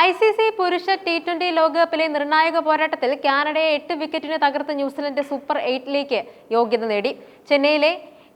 I C C പുരുഷ T twenty ലോകകപ്പിലെ നിർണായക പോരാട്ടത്തിൽ കാനഡയെ എട്ട് വിക്കറ്റിന് തകർത്ത് ന്യൂസിലൻഡ് സൂപ്പർ എയ്റ്റിലേക്ക് യോഗ്യത നേടി. ചെന്നൈയിലെ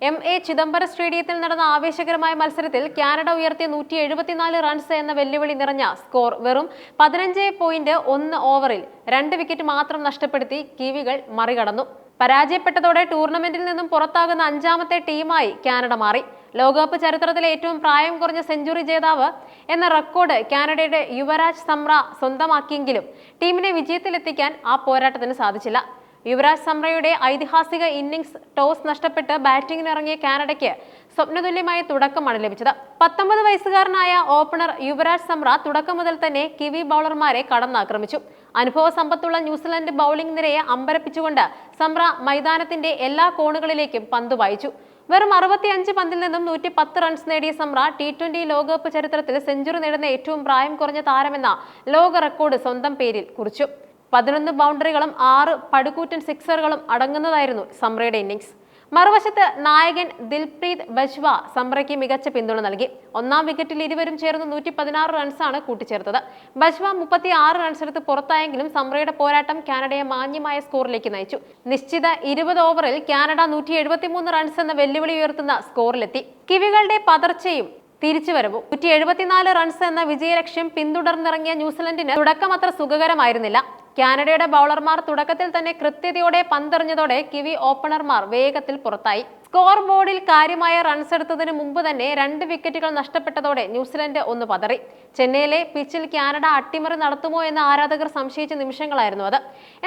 എം എ ചിദംബരം സ്റ്റേഡിയത്തിൽ നടന്ന ആവേശകരമായ മത്സരത്തിൽ കാനഡ ഉയർത്തിയ നൂറ്റി എഴുപത്തിനാല് റൺസ് എന്ന വെല്ലുവിളി നിറഞ്ഞ സ്കോർ വെറും പതിനഞ്ച് പോയിന്റ് ഒന്ന് ഓവറിൽ രണ്ട് വിക്കറ്റ് മാത്രം നഷ്ടപ്പെടുത്തി കിവികൾ മറികടന്നു. പരാജയപ്പെട്ടതോടെ ടൂർണമെന്റിൽ നിന്നും പുറത്താകുന്ന അഞ്ചാമത്തെ ടീമായി കാനഡ മാറി. ലോകകപ്പ് ചരിത്രത്തിലെ ഏറ്റവും പ്രായം കുറഞ്ഞ സെഞ്ചുറി ജേതാവ് എന്ന റെക്കോർഡ് കാനഡയുടെ യുവരാജ് സമ്ര സ്വന്തമാക്കിയെങ്കിലും ടീമിനെ വിജയത്തിലെത്തിക്കാൻ ആ പോരാട്ടത്തിന് സാധിച്ചില്ല. യുവരാജ് സമ്രയുടെ ഐതിഹാസിക ഇന്നിംഗ്സ് ടോസ് നഷ്ടപ്പെട്ട് ബാറ്റിംഗിനിറങ്ങിയ കാനഡയ്ക്ക് സ്വപ്നതുല്യമായ തുടക്കമാണ് ലഭിച്ചത്. പത്തൊമ്പത് വയസ്സുകാരനായ ഓപ്പണർ യുവരാജ് സമ്ര തുടക്കം മുതൽ തന്നെ കിവി ബൗളർമാരെ കടന്നാക്രമിച്ചു. അനുഭവ സമ്പത്തുള്ള ന്യൂസിലൻഡ് ബൗളിംഗ് നിരയെ അമ്പരപ്പിച്ചുകൊണ്ട് സമ്ര മൈതാനത്തിന്റെ എല്ലാ കോണുകളിലേക്കും പന്ത് വായിച്ചു. വെറും അറുപത്തിയഞ്ച് പന്തിൽ നിന്നും നൂറ്റി പത്ത് റൺസ് നേടിയ സമ്ര ടി ട്വന്റി ലോകകപ്പ് ചരിത്രത്തിൽ സെഞ്ചുറി നേടുന്ന ഏറ്റവും പ്രായം കുറഞ്ഞ താരമെന്ന ലോക റെക്കോർഡ് സ്വന്തം പേരിൽ കുറിച്ചു. പതിനൊന്ന് ബൗണ്ടറികളും ആറ് പടുകൂറ്റൻ സിക്സറുകളും അടങ്ങുന്നതായിരുന്നു സമ്രയുടെ ഇന്നിംഗ്സ്. മറുവശത്ത് നായകൻ ദിൽപ്രീത് ബജ്വ സമ്രയ്ക്ക് മികച്ച പിന്തുണ നൽകി. ഒന്നാം വിക്കറ്റിൽ ഇരുവരും ചേർന്ന് നൂറ്റി പതിനാറ് റൺസാണ് കൂട്ടിച്ചേർത്തത്. ബജ്വ മുപ്പത്തി ആറ് റൺസെടുത്ത് പുറത്തായെങ്കിലും സമ്രയുടെ പോരാട്ടം കാനഡയെ മാന്യമായ സ്കോറിലേക്ക് നയിച്ചു. നിശ്ചിത ഇരുപത് ഓവറിൽ കാനഡ നൂറ്റി എഴുപത്തിമൂന്ന് റൺസ് എന്ന വെല്ലുവിളി ഉയർത്തുന്ന സ്കോറിലെത്തി. കിവികളുടെ പതർച്ചയും തിരിച്ചുവരവും നൂറ്റി എഴുപത്തിനാല് റൺസ് എന്ന വിജയലക്ഷ്യം പിന്തുടർന്നിറങ്ങിയ ന്യൂസിലൻഡിന് തുടക്കം അത്ര സുഖകരമായിരുന്നില്ല. കാനഡയുടെ ബൗളർമാർ തുടക്കത്തിൽ തന്നെ കൃത്യതയോടെ പന്തെറിഞ്ഞതോടെ കിവി ഓപ്പണർമാർ വേഗത്തിൽ പുറത്തായി. സ്കോർ ബോർഡിൽ കാര്യമായ റൺസ് എടുത്തതിന് മുമ്പ് തന്നെ രണ്ട് വിക്കറ്റുകൾ നഷ്ടപ്പെട്ടതോടെ ന്യൂസിലൻഡ് ഒന്ന് പതറി. ചെന്നൈയിലെ പിച്ചിൽ കാനഡ അട്ടിമറി നടത്തുമോ എന്ന് ആരാധകർ സംശയിച്ച നിമിഷങ്ങളായിരുന്നു അത്.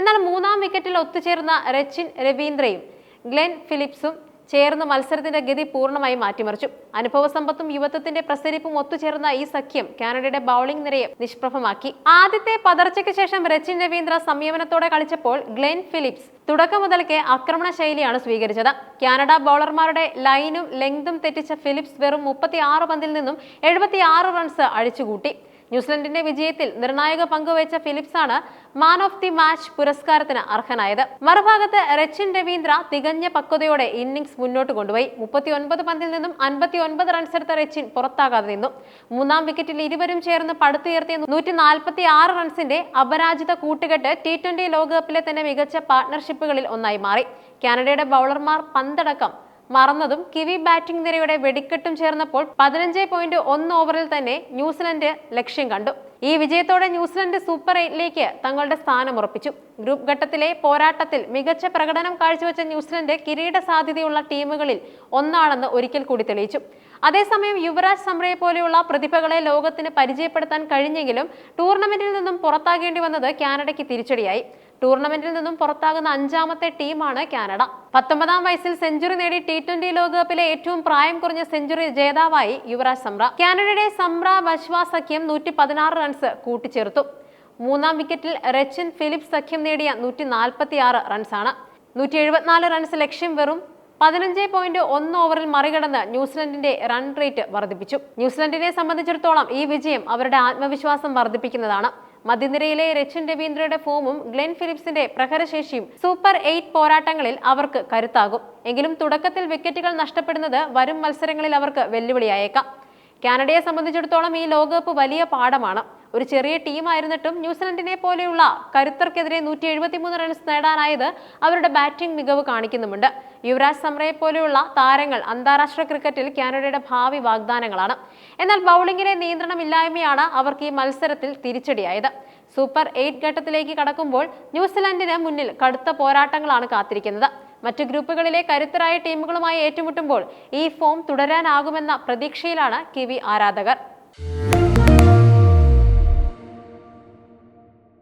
എന്നാൽ മൂന്നാം വിക്കറ്റിൽ ഒത്തുചേർന്ന രച്ചിൻ രവീന്ദ്രയും ഗ്ലെൻ ഫിലിപ്സും ചേർന്ന് മത്സരത്തിന്റെ ഗതി പൂർണമായി മാറ്റിമറിച്ചു. അനുഭവ സമ്പത്തും യുവത്വത്തിന്റെ പ്രസരിപ്പും ഒത്തുചേർന്ന ഈ സഖ്യം കാനഡയുടെ ബൌളിംഗ് നിരയെ നിഷ്പ്രഭമാക്കി. ആദ്യത്തെ പതർച്ചയ്ക്ക് ശേഷം രച്ചിൻ രവീന്ദ്ര സംയമനത്തോടെ കളിച്ചപ്പോൾ ഗ്ലെൻ ഫിലിപ്സ് തുടക്കം മുതൽക്കേ ആക്രമണ ശൈലിയാണ് സ്വീകരിച്ചത്. കാനഡ ബൗളർമാരുടെ ലൈനും ലെങ്തും തെറ്റിച്ച ഫിലിപ്സ് വെറും മുപ്പത്തി പന്തിൽ നിന്നും എഴുപത്തി റൺസ് അടിച്ചുകൂട്ടി ന്യൂസിലൻഡിന്റെ വിജയത്തിൽ നിർണായക പങ്കുവച്ച ആണ് മാൻ ഓഫ് ദി മാച്ച് പുരസ്കാരത്തിന് അർഹനായത്. മറുഭാഗത്ത് രച്ചിൻ രവീന്ദ്ര തികഞ്ഞ പക്വതയോടെ ഇന്നിംഗ്സ് മുന്നോട്ട് കൊണ്ടുപോയി. മുപ്പത്തി ഒൻപത് പന്തിൽ നിന്നും അൻപത്തി ഒൻപത് റൺസ് എടുത്ത രച്ചിൻ പുറത്താകാതെ നിന്നു. മൂന്നാം വിക്കറ്റിൽ ഇരുവരും ചേർന്ന് പടുത്തുയർത്തിയ നൂറ്റി നാൽപ്പത്തി ആറ് റൺസിന്റെ അപരാജിത കൂട്ടുകെട്ട് ടി ട്വന്റി ലോകകപ്പിലെ തന്നെ മികച്ച പാർട്ണർഷിപ്പുകളിൽ ഒന്നായി മാറി. കാനഡയുടെ ബൗളർമാർ പന്തടക്കം മറന്നതും കിവി ബാറ്റിംഗ് നിരയുടെ വെടിക്കെട്ടും ചേർന്നപ്പോൾ പതിനഞ്ച് പോയിന്റ് ഒന്ന് ഓവറിൽ തന്നെ ന്യൂസിലൻഡ് ലക്ഷ്യം കണ്ടു. ഈ വിജയത്തോടെ ന്യൂസിലൻഡ് സൂപ്പർ എയ്റ്റിലേക്ക് തങ്ങളുടെ സ്ഥാനം ഉറപ്പിച്ചു. ഗ്രൂപ്പ് ഘട്ടത്തിലെ പോരാട്ടത്തിൽ മികച്ച പ്രകടനം കാഴ്ചവെച്ച ന്യൂസിലൻഡ് കിരീട സാധ്യതയുള്ള ടീമുകളിൽ ഒന്നാണെന്ന് ഒരിക്കൽ കൂടി തെളിയിച്ചു. അതേസമയം യുവരാജ് സമ്രയെ പോലെയുള്ള പ്രതിഭകളെ ലോകത്തിന് പരിചയപ്പെടുത്താൻ കഴിഞ്ഞെങ്കിലും ടൂർണമെന്റിൽ നിന്നും പുറത്താകേണ്ടി വന്നത് കാനഡയ്ക്ക് തിരിച്ചടിയായി. ടൂർണമെന്റിൽ നിന്നും പുറത്താകുന്ന അഞ്ചാമത്തെ ടീമാണ് കാനഡ. പത്തൊമ്പതാം വയസ്സിൽ സെഞ്ചുറി നേടി ടി ട്വന്റി ലോകകപ്പിലെ ഏറ്റവും പ്രായം കുറഞ്ഞ സെഞ്ചുറി ജേതാവായി യുവരാജ് സംറ. കാനഡയുടെ സംറ ബശ്വാ സഖ്യം നൂറ്റി പതിനാറ് റൺസ് കൂട്ടിച്ചേർത്തു. മൂന്നാം വിക്കറ്റിൽ രച്ചിൻ ഫിലിപ്പ് സഖ്യം നേടിയ നൂറ്റി നാൽപ്പത്തി ആറ് റൺസാണ് നൂറ്റി എഴുപത്തിനാല് റൺസ് ലക്ഷ്യം വെറും പതിനഞ്ച് പോയിന്റ് ഒന്ന് ഓവറിൽ മറികടന്ന് ന്യൂസിലൻഡിന്റെ റൺ റേറ്റ് വർദ്ധിപ്പിച്ചു. ന്യൂസിലൻഡിനെ സംബന്ധിച്ചിടത്തോളം ഈ വിജയം അവരുടെ ആത്മവിശ്വാസം വർദ്ധിപ്പിക്കുന്നതാണ്. മധ്യനിരയിലെ രച്ചിൻ രവീന്ദ്രയുടെ ഫോമും ഗ്ലെൻ ഫിലിപ്സിന്റെ പ്രഹരശേഷിയും സൂപ്പർ എയ്റ്റ് പോരാട്ടങ്ങളിൽ അവർക്ക് കരുത്താകും. എങ്കിലും തുടക്കത്തിൽ വിക്കറ്റുകൾ നഷ്ടപ്പെടുന്നത് വരും മത്സരങ്ങളിൽ അവർക്ക് വെല്ലുവിളിയായേക്കാം. കാനഡയെ സംബന്ധിച്ചിടത്തോളം ഈ ലോകകപ്പ് വലിയ പാഠമാണ്. ഒരു ചെറിയ ടീമായിരുന്നിട്ടും ന്യൂസിലൻഡിനെ പോലെയുള്ള കരുത്തർക്കെതിരെ നൂറ്റി എഴുപത്തിമൂന്ന് റൺസ് നേടാനായത് അവരുടെ ബാറ്റിംഗ് മികവ് കാണിക്കുന്നുമുണ്ട്. യുവരാജ് സമ്രയെ പോലെയുള്ള താരങ്ങൾ അന്താരാഷ്ട്ര ക്രിക്കറ്റിൽ കാനഡയുടെ ഭാവി വാഗ്ദാനങ്ങളാണ്. എന്നാൽ ബൗളിംഗിലെ നിയന്ത്രണമില്ലായ്മയാണ് അവർക്ക് ഈ മത്സരത്തിൽ തിരിച്ചടിയായത്. സൂപ്പർ എയ്റ്റ് ഘട്ടത്തിലേക്ക് കടക്കുമ്പോൾ ന്യൂസിലൻഡിന് മുന്നിൽ കടുത്ത പോരാട്ടങ്ങളാണ് കാത്തിരിക്കുന്നത്. മറ്റു ഗ്രൂപ്പുകളിലെ കരുത്തരായ ടീമുകളുമായി ഏറ്റുമുട്ടുമ്പോൾ ഈ ഫോം തുടരാനാകുമെന്ന പ്രതീക്ഷയിലാണ് കിവി ആരാധകർ.